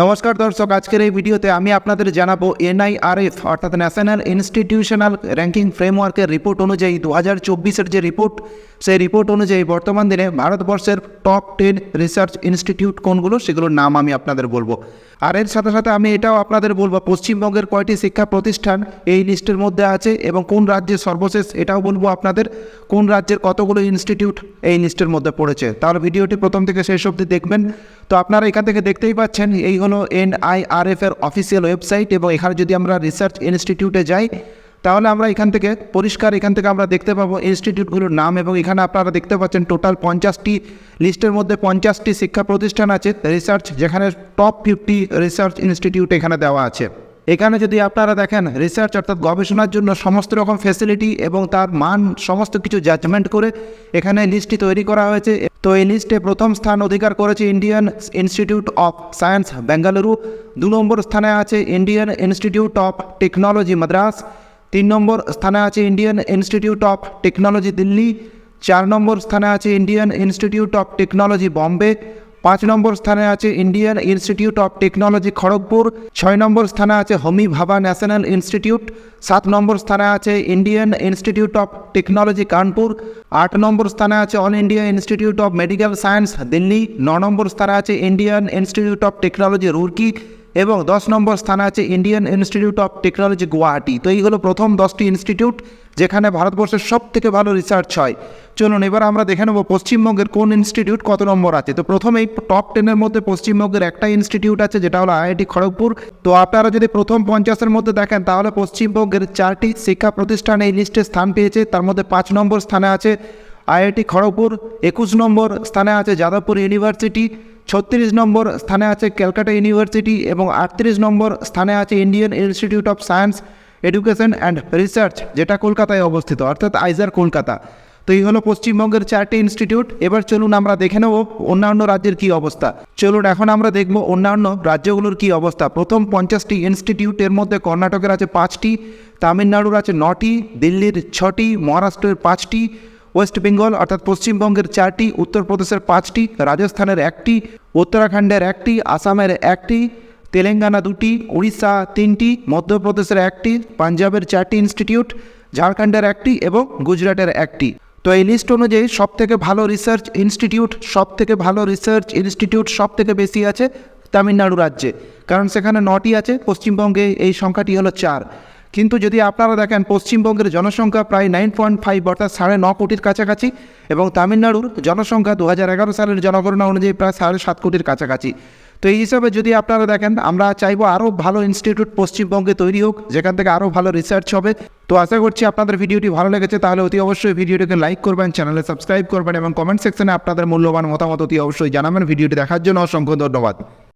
নমস্কার দর্শক, আজকের এই ভিডিওতে আমি আপনাদের জানাব এনআইআরএফ, অর্থাৎ ন্যাশনাল ইনস্টিটিউশনাল র্যাঙ্কিং ফ্রেমওয়ার্কের রিপোর্ট অনুযায়ী দু হাজার যে রিপোর্ট সেই রিপোর্ট অনুযায়ী বর্তমান দিনে ভারতবর্ষের টপ টেন রিসার্চ ইনস্টিটিউট কোনগুলো সেগুলোর নাম আমি আপনাদের বলব। আর এর সাথে সাথে আমি এটাও আপনাদের বলব, পশ্চিমবঙ্গের কয়টি শিক্ষা প্রতিষ্ঠান এই লিস্টের মধ্যে আছে এবং কোন রাজ্যের সর্বশেষ এটাও বলব আপনাদের, কোন রাজ্যের কতগুলো ইনস্টিটিউট এই লিস্টের মধ্যে পড়েছে। তাহলে ভিডিওটি প্রথম থেকে শেষ অবধি দেখবেন। তো আপনারা এখান থেকে দেখতেই পাচ্ছেন, এই হলো এনআইআরএফ এর অফিসিয়াল ওয়েবসাইট এবং এখানে যদি আমরা রিসার্চ ইনস্টিটিউটে যাই তাহলে আমরা এখান থেকে পরিষ্কার এখান থেকে আমরা দেখতে পাবো ইনস্টিটিউটগুলোর নাম এবং এখানে আপনারা দেখতে পাচ্ছেন টোটাল পঞ্চাশটি লিস্টের মধ্যে পঞ্চাশটি শিক্ষা প্রতিষ্ঠান আছে রিসার্চ যেখানে টপ ফিফটি রিসার্চ ইনস্টিটিউট এখানে দেওয়া আছে। এখানে যদি আপনারা দেখেন রিসার্চ অর্থাৎ গবেষণার জন্য সমস্ত রকম ফেসিলিটি এবং তার মান সমস্ত কিছু জাজমেন্ট করে এখানে লিস্টটি তৈরি করা হয়েছে। তো এই লিস্টে প্রথম স্থান অধিকার করেছে Indian Institute of Science Bengaluru দু নম্বর স্থানে আছে Indian Institute of Technology Madras তিন নম্বর স্থানে আছে Indian Institute of Technology Delhi. চার নম্বর স্থানে আছে Indian Institute of Technology Bombay. পাঁচ নম্বর স্থানে আছে Indian Institute of Technology Kharagpur. ছয় নম্বর স্থানে আছে হোমি ভাবা ন্যাশনাল ইনস্টিটিউট সাত নম্বর স্থানে আছে Indian Institute of Technology Kanpur. আট নম্বর স্থানে আছে All India Institute of Medical Science Delhi. ন নম্বর স্থানে আছে Indian Institute of Technology Roorkee. এবং দশ নম্বর স্থানে আছে Indian Institute of Technology Guwahati. তো এই হলো প্রথম দশটি ইনস্টিটিউট যেখানে ভারতবর্ষের সব থেকে ভালো রিসার্চ হয়। চলুন, এবার আমরা দেখে নেব পশ্চিমবঙ্গের কোন ইনস্টিটিউট কত নম্বর আছে। তো প্রথমেই টপ টেনের মধ্যে পশ্চিমবঙ্গের একটা ইনস্টিটিউট আছে, যেটা হলো আইআইটি খড়গপুর। তো আপনারা যদি প্রথম পঞ্চাশের মধ্যে দেখেন, তাহলে পশ্চিমবঙ্গের চারটি শিক্ষা প্রতিষ্ঠান এই লিস্টে স্থান পেয়েছে। তার মধ্যে পাঁচ নম্বর স্থানে আছে আইআইটি খড়গপুর, একুশ নম্বর স্থানে আছে যাদবপুর ইউনিভার্সিটি ছত্রিশ নম্বর স্থানে আছে ক্যালকাটা ইউনিভার্সিটি এবং আটত্রিশ নম্বর স্থানে আছে Indian Institute of Science, Education and Research, যেটা কলকাতায় অবস্থিত, অর্থাৎ আইজার কলকাতা। তো এই হলো পশ্চিমবঙ্গের চারটি ইনস্টিটিউট। এবার চলুন আমরা দেখে নেব অন্যান্য রাজ্যের কি অবস্থা। চলুন এখন আমরা দেখব অন্যান্য রাজ্যগুলোর কি অবস্থা। প্রথম পঞ্চাশটি ইনস্টিটিউটের মধ্যে কর্ণাটকের আছে পাঁচটি, তামিলনাড়ুর আছে নটি, দিল্লির ছটি, মহারাষ্ট্রের পাঁচটি ওয়েস্ট বেঙ্গল, অর্থাৎ পশ্চিমবঙ্গের চারটি, উত্তরপ্রদেশের পাঁচটি, রাজস্থানের একটি, উত্তরাখণ্ডের একটি, আসামের একটি, তেলেঙ্গানা দুটি, উড়িষ্যা তিনটি, মধ্যপ্রদেশের একটি, পাঞ্জাবের চারটি ইনস্টিটিউট, ঝাড়খণ্ডের একটি এবং গুজরাটের একটি। তো এই লিস্ট অনুযায়ী সব থেকে ভালো রিসার্চ ইনস্টিটিউট সব থেকে ভালো রিসার্চ ইনস্টিটিউট সব থেকে বেশি আছে তামিলনাড়ু রাজ্যে। কারণ সেখানে নটি আছে, পশ্চিমবঙ্গে এই সংখ্যাটি হলো চার। কিন্তু যদি আপনারা দেখেন, পশ্চিমবঙ্গের জনসংখ্যা প্রায় নাইন পয়েন্ট ফাইভ অর্থাৎ সাড়ে ন কোটির কাছাকাছি এবং তামিলনাড়ুর জনসংখ্যা দু হাজার এগারো সালের জনগণনা অনুযায়ী প্রায় সাড়ে সাত কোটির কাছাকাছি। তো এই হিসাবে যদি আপনারা দেখেন, আমরা চাইব আরও ভালো ইনস্টিটিউট পশ্চিমবঙ্গে তৈরি হোক, যেখান থেকে আরও ভালো রিসার্চ হবে। তো আশা করছি আপনাদের ভিডিওটি ভালো লেগেছে, তাহলে অতি অবশ্যই ভিডিওটিকে লাইক করবেন চ্যানেলে সাবস্ক্রাইব করবেন এবং কমেন্ট সেকশনে আপনাদের মূল্যবান মতামত অতি অবশ্যই জানাবেন। ভিডিওটি দেখার জন্য অসংখ্য ধন্যবাদ।